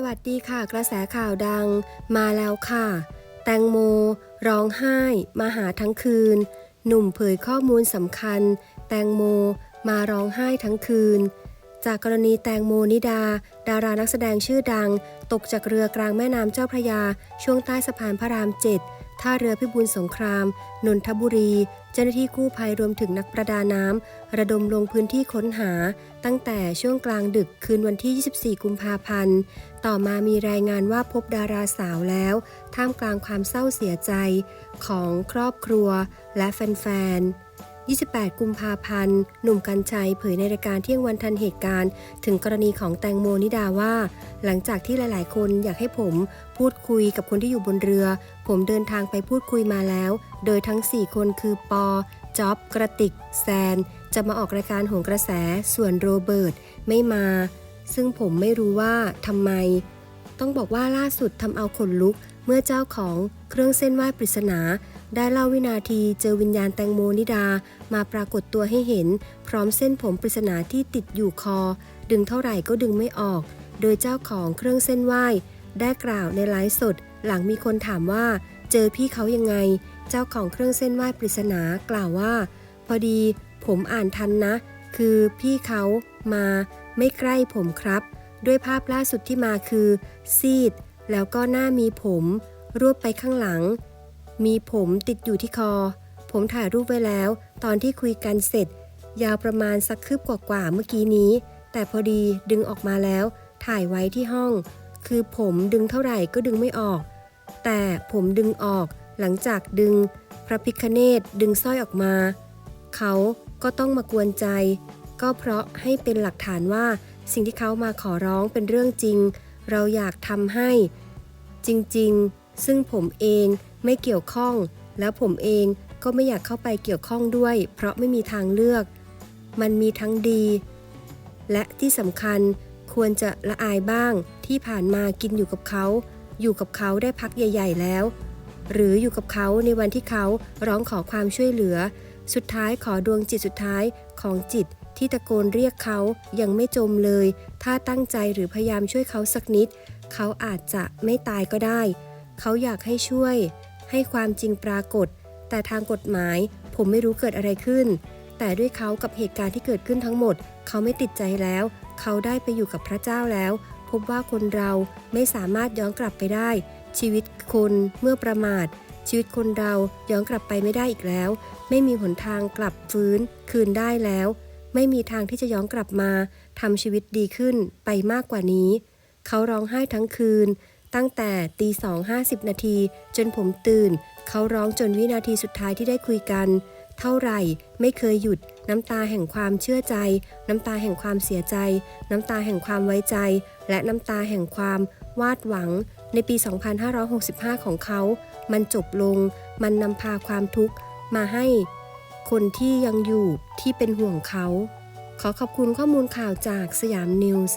สวัสดีค่ะ กระแสข่าวดัง มาแล้วค่ะ แตงโม ร้องไห้ มาหาทั้งคืน หนุ่มเผยข้อมูลสำคัญ แตงโม มาร้องไห้ทั้งคืน จากกรณีแตงโมนิดา ดารานักแสดงชื่อดัง ตกจากเรือกลางแม่น้ำเจ้าพระยา ช่วงใต้สะพานพระรามเจ็ด ท่าเรือพิบูลสงคราม นนทบุรี เจ้าหน้าที่กู้ภัยรวมถึงนักประดาน้ำระดมลงพื้นที่ค้นหา ตั้งแต่ช่วงกลางดึกคืนวันที่ 24 กุมภาพันธ์ ต่อมามีรายงานว่าพบดาราสาวแล้ว ท่ามกลางความเศร้าเสียใจของครอบครัวและแฟนๆ 28 กุมภาพันธ์ หนุ่มกัญชัยเผยในรายการเที่ยงวันทันเหตุการณ์ ถึงกรณีของแตงโมนิดาว่า หลังจากที่หลาย ๆ คนอยากให้ผมพูดคุยกับคนที่อยู่บนเรือ ผมเดินทางไปพูดคุยมาแล้ว โดยทั้ง 4 คนคือปอจ๊อบ กระติก แซน จะมาออกรายการหนกระแส ส่วนโรเบิร์ตไม่มา ซึ่งผมไม่รู้ว่าทำไม ต้องบอกว่าล่าสุดทำเอาขนลุกเมื่อเจ้าของ รื่องเส้นไหว้ปริศนา ได้เล่าวินาทีเจอวิญญาณแตงโมนิดา มาปรากฏตัวให้เห็น พร้อมเส้นผมปริศนาที่ติดอยู่คอ ดึงเท่าไหร่ก็ดึงไม่ออก โดยเจ้าของเครื่องเส้นไหว้ ได้กล่าวในไลฟ์สด หลังมีคนถามว่า เจอพี่เขายังไง เจ้าของเครื่องเส้นไหว้ปริศนากล่าวว่า พอดีผมอ่านทันนะ คือพี่เขามาไม่ใกล้ผมครับ ด้วยภาพล่าสุดที่มาคือ ซีด แล้วก็หน้ามีผม รวบไปข้างหลัง มีผมติดอยู่ที่คอ ผมถ่ายรูปไว้แล้ว ตอนที่คุยกันเสร็จ ยาวประมาณสักคืบกว่าๆเมื่อกี้นี้ แต่พอดีดึงออกมาแล้ว ถ่ายไว้ที่ห้อง คือผมดึงเท่าไหร่ก็ดึงไม่ออก แต่ผมดึงออก หลังจากดึง พระพิคเนตดึงสร้อยออกมา เขาก็ต้องมากวนใจ ก็เพราะให้เป็นหลักฐานว่าสิ่งที่เขามาขอร้องเป็นเรื่องจริง เราอยากทำให้ จริง ๆ ซึ่งผมเองไม่เกี่ยวข้อง แล้วผมเองก็ไม่อยากเข้าไปเกี่ยวข้องด้วย เพราะไม่มีทางเลือก มันมีทั้งดี และที่สำคัญควรจะละอายบ้างที่ผ่านมากินอยู่กับเขา อยู่กับเขาได้พักใหญ่ ๆ แล้ว หรืออยู่กับเขาในวันที่เขาร้องขอความช่วยเหลือ สุดท้ายขอดวงจิตสุดท้ายของจิตที่ตะโกนเรียกเขายังไม่จมเลย ถ้าตั้งใจหรือพยายามช่วยเขาสักนิด เขาอาจจะไม่ตายก็ได้ เขาอยากให้ช่วย ให้ความจริงปรากฏ แต่ทางกฎหมายผมไม่รู้เกิดอะไรขึ้น แต่ด้วยเขากับเหตุการณ์ที่เกิดขึ้นทั้งหมด เขาไม่ติดใจแล้ว เขาได้ไปอยู่กับพระเจ้าแล้ว พบว่าคนเราไม่สามารถย้อนกลับไปได้ ชีวิตคนเมื่อประมาท ชีวิตคนเราย้อนกลับไปไม่ได้อีกแล้ว ไม่มีหนทางกลับฟื้นคืนได้แล้ว ไม่มีทางที่จะย้อนกลับมาทำชีวิตดีขึ้นไปมากกว่านี้ เขาร้องไห้ทั้งคืน ตั้งแต่ตีสองห้าสิบนาทีจนผมตื่น เขาร้องจนวินาทีสุดท้ายที่ได้คุยกัน เท่าไหร่ไม่เคยหยุด น้ำตาแห่งความเชื่อใจ น้ำตาแห่งความเสียใจ น้ำตาแห่งความไว้ใจ และน้ำตาแห่งความวาดหวัง ในปี 2565 ของเขา มันจบลง มันนำพาความทุกข์มาให้ คนที่ยังอยู่ที่เป็นห่วงเขา ขอขอบคุณข้อมูลข่าวจากสยามนิวส์